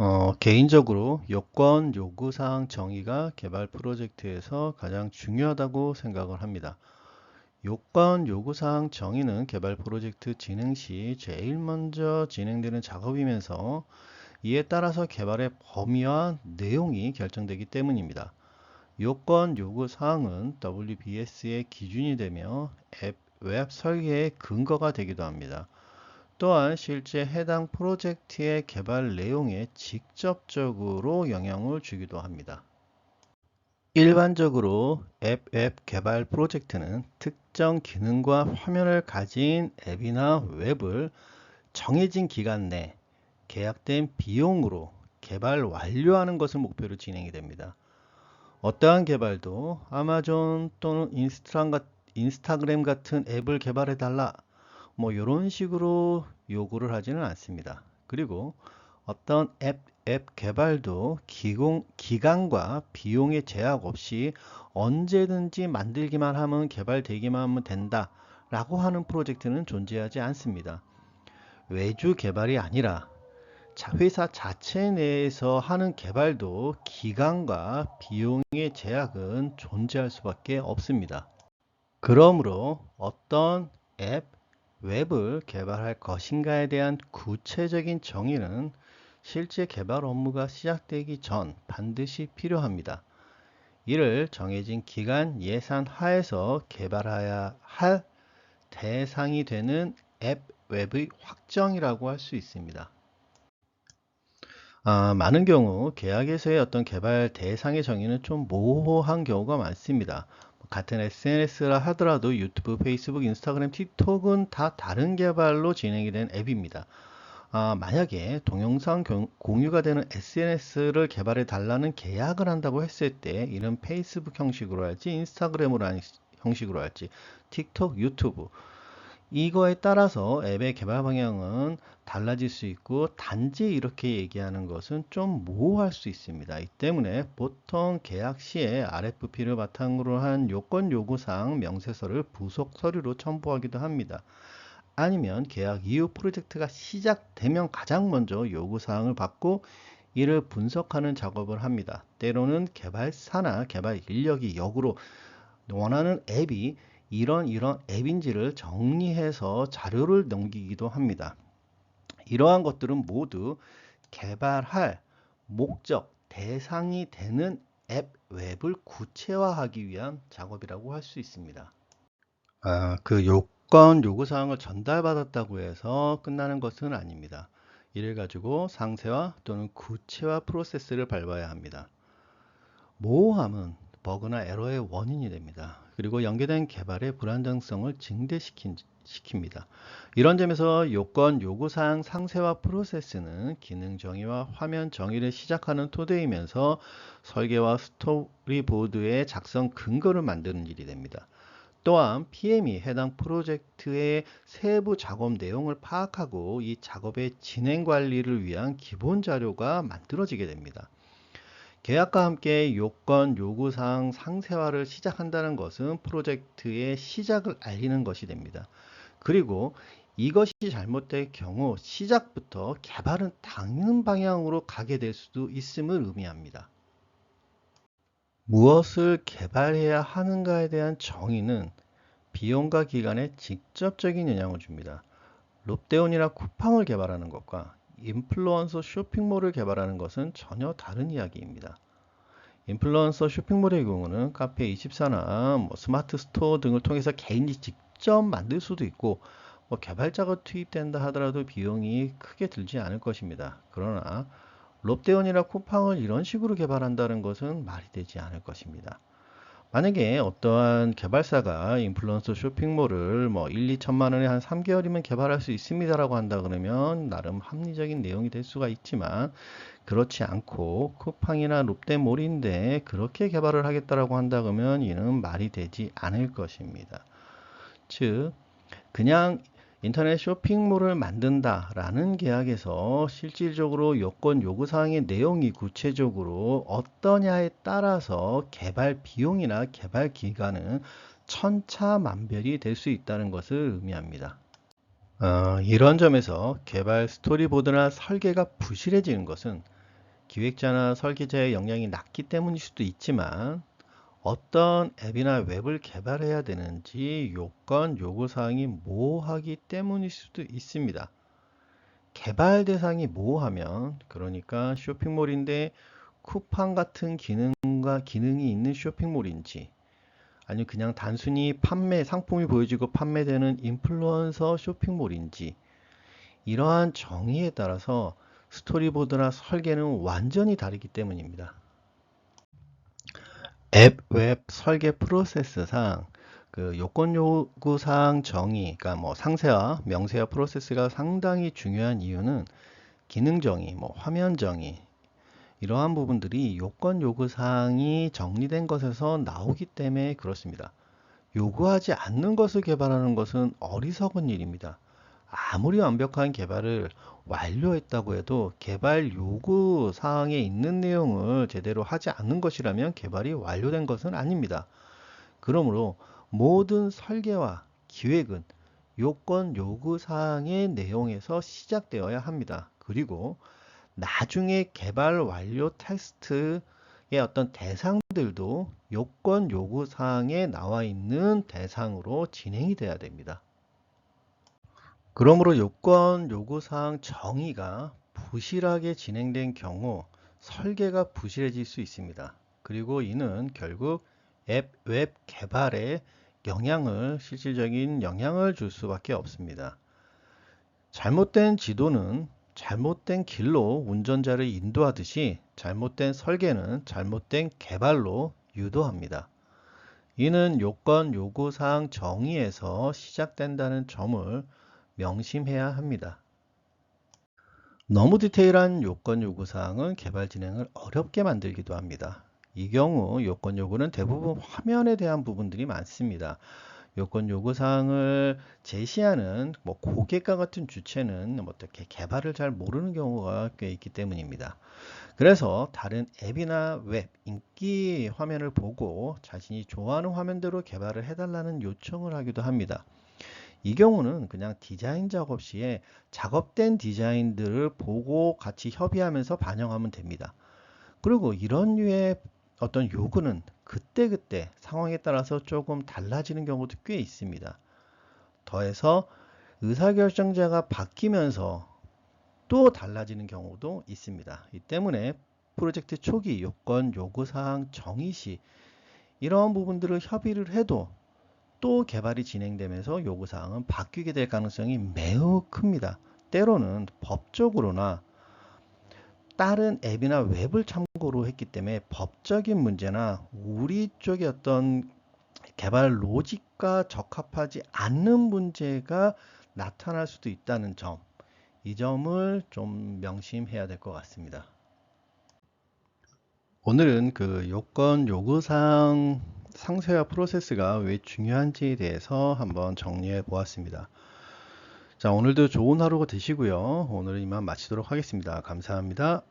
어, 개인적으로 요건 요구사항 정의가 개발 프로젝트에서 가장 중요하다고 생각을 합니다. 요건 요구사항 정의는 개발 프로젝트 진행 시 제일 먼저 진행되는 작업이면서 이에 따라서 개발의 범위와 내용이 결정되기 때문입니다. 요건 요구사항은 WBS의 기준이 되며 앱, 웹 설계의 근거가 되기도 합니다. 또한 실제 해당 프로젝트의 개발 내용에 직접적으로 영향을 주기도 합니다. 일반적으로 앱웹 개발 프로젝트는 특정 기능과 화면을 가진 앱이나 웹을 정해진 기간 내 계약된 비용으로 개발 완료하는 것을 목표로 진행이 됩니다. 어떠한 개발도 아마존 또는 인스타그램 같은 앱을 개발해 달라 뭐 이런 식으로 요구를 하지는 않습니다. 그리고 어떤 앱, 앱 개발도 기공, 기간과 비용의 제약 없이 언제든지 만들기만 하면 개발되기만 하면 된다 라고 하는 프로젝트는 존재하지 않습니다. 외주 개발이 아니라 회사 자체 내에서 하는 개발도 기간과 비용의 제약은 존재할 수밖에 없습니다. 그러므로 어떤 앱, 웹을 개발할 것인가에 대한 구체적인 정의는 실제 개발 업무가 시작되기 전 반드시 필요합니다. 이를 정해진 기간 예산 하에서 개발해야 할 대상이 되는 앱, 웹의 확정이라고 할 수 있습니다. 아, 많은 경우 계약에서의 어떤 개발 대상의 정의는 좀 모호한 경우가 많습니다. 같은 SNS라 하더라도 유튜브, 페이스북, 인스타그램, 틱톡은 다 다른 개발로 진행이 된 앱입니다. 아, 만약에 동영상 공유가 되는 SNS를 개발해 달라는 계약을 한다고 했을 때 이는 페이스북 형식으로 할지 인스타그램으로 하는 형식으로 할지 틱톡, 유튜브 이거에 따라서 앱의 개발 방향은 달라질 수 있고 단지 이렇게 얘기하는 것은 좀 모호할 수 있습니다. 이 때문에 보통 계약 시에 RFP를 바탕으로 한 요건 요구사항 명세서를 부속 서류로 첨부하기도 합니다. 아니면 계약 이후 프로젝트가 시작되면 가장 먼저 요구사항을 받고 이를 분석하는 작업을 합니다. 때로는 개발사나 개발 인력이 역으로 원하는 앱이 이런 이런 앱인지를 정리해서 자료를 넘기기도 합니다. 이러한 것들은 모두 개발할 목적, 대상이 되는 앱 웹을 구체화하기 위한 작업이라고 할 수 있습니다. 아, 그 요건 요구 사항을 전달받았다고 해서 끝나는 것은 아닙니다. 이를 가지고 상세화 또는 구체화 프로세스를 밟아야 합니다. 모호함은 버그나 에러의 원인이 됩니다. 그리고 연계된 개발의 불안정성을 증대시킵니다. 이런 점에서 요건 요구사항 상세화 프로세스는 기능 정의와 화면 정의를 시작하는 토대이면서 설계와 스토리보드의 작성 근거를 만드는 일이 됩니다. 또한 PM이 해당 프로젝트의 세부 작업 내용을 파악하고 이 작업의 진행 관리를 위한 기본 자료가 만들어지게 됩니다. 계약과 함께 요건, 요구사항 상세화를 시작한다는 것은 프로젝트의 시작을 알리는 것이 됩니다. 그리고 이것이 잘못될 경우 시작부터 개발은 다른 방향으로 가게 될 수도 있음을 의미합니다. 무엇을 개발해야 하는가에 대한 정의는 비용과 기간에 직접적인 영향을 줍니다. 롭데온이나 쿠팡을 개발하는 것과 인플루언서 쇼핑몰을 개발하는 것은 전혀 다른 이야기입니다. 인플루언서 쇼핑몰의 경우는 카페24나 뭐 스마트 스토어 등을 통해서 개인이 직접 만들 수도 있고 뭐 개발자가 투입된다 하더라도 비용이 크게 들지 않을 것입니다. 그러나 롭데온이나 쿠팡을 이런 식으로 개발한다는 것은 말이 되지 않을 것입니다. 만약에 어떠한 개발사가 인플루언서 쇼핑몰을 뭐 1, 2천만 원에 한 3개월이면 개발할 수 있습니다라고 한다 그러면 나름 합리적인 내용이 될 수가 있지만 그렇지 않고 쿠팡이나 롯데몰인데 그렇게 개발을 하겠다라고 한다 그러면 이는 말이 되지 않을 것입니다. 즉 그냥 인터넷 쇼핑몰을 만든다라는 계약에서 실질적으로 요건 요구 사항의 내용이 구체적으로 어떠냐에 따라서 개발 비용이나 개발 기간은 천차만별이 될 수 있다는 것을 의미합니다. 어, 이런 점에서 개발 스토리보드나 설계가 부실해지는 것은 기획자나 설계자의 역량이 낮기 때문일 수도 있지만 어떤 앱이나 웹을 개발해야 되는지 요건 요구사항이 모호하기 때문일 수도 있습니다. 개발 대상이 모호하면 그러니까 쇼핑몰인데 쿠팡 같은 기능과 기능이 있는 쇼핑몰인지 아니면 그냥 단순히 판매 상품이 보여지고 판매되는 인플루언서 쇼핑몰인지 이러한 정의에 따라서 스토리보드나 설계는 완전히 다르기 때문입니다. 앱, 웹 설계 프로세스상 그 요건 요구 사항 정의, 그러니까 뭐 상세화, 명세화 프로세스가 상당히 중요한 이유는 기능 정의, 뭐 화면 정의 이러한 부분들이 요건 요구 사항이 정리된 것에서 나오기 때문에 그렇습니다. 요구하지 않는 것을 개발하는 것은 어리석은 일입니다. 아무리 완벽한 개발을 완료했다고 해도 개발 요구 사항에 있는 내용을 제대로 하지 않는 것이라면 개발이 완료된 것은 아닙니다. 그러므로 모든 설계와 기획은 요건 요구 사항의 내용에서 시작되어야 합니다. 그리고 나중에 개발 완료 테스트의 어떤 대상들도 요건 요구 사항에 나와 있는 대상으로 진행이 돼야 됩니다. 그러므로 요건 요구사항 정의가 부실하게 진행된 경우 설계가 부실해질 수 있습니다. 그리고 이는 결국 앱, 웹 개발에 영향을, 실질적인 영향을 줄 수밖에 없습니다. 잘못된 지도는 잘못된 길로 운전자를 인도하듯이 잘못된 설계는 잘못된 개발로 유도합니다. 이는 요건 요구사항 정의에서 시작된다는 점을 명심해야 합니다. 너무 디테일한 요건 요구 사항은 개발 진행을 어렵게 만들기도 합니다. 이 경우 요건 요구는 대부분 화면에 대한 부분들이 많습니다. 요건 요구 사항을 제시하는 뭐 고객과 같은 주체는 어떻게 개발을 잘 모르는 경우가 꽤 있기 때문입니다. 그래서 다른 앱이나 웹 인기 화면을 보고 자신이 좋아하는 화면대로 개발을 해달라는 요청을 하기도 합니다. 이 경우는 그냥 디자인 작업 시에 작업된 디자인들을 보고 같이 협의하면서 반영하면 됩니다. 그리고 이런 류의 어떤 요구는 그때 그때 상황에 따라서 조금 달라지는 경우도 꽤 있습니다. 더해서 의사결정자가 바뀌면서 또 달라지는 경우도 있습니다. 이 때문에 프로젝트 초기 요건 요구사항 정의 시 이러한 부분들을 협의를 해도 또 개발이 진행되면서 요구사항은 바뀌게 될 가능성이 매우 큽니다. 때로는 법적으로나 다른 앱이나 웹을 참고로 했기 때문에 법적인 문제나 우리 쪽의 어떤 개발 로직과 적합하지 않는 문제가 나타날 수도 있다는 점, 이 점을 좀 명심해야 될 것 같습니다. 오늘은 그 요건 요구사항 상세화 프로세스가 왜 중요한지에 대해서 한번 정리해 보았습니다. 자, 오늘도 좋은 하루가 되시고요. 오늘은 이만 마치도록 하겠습니다. 감사합니다.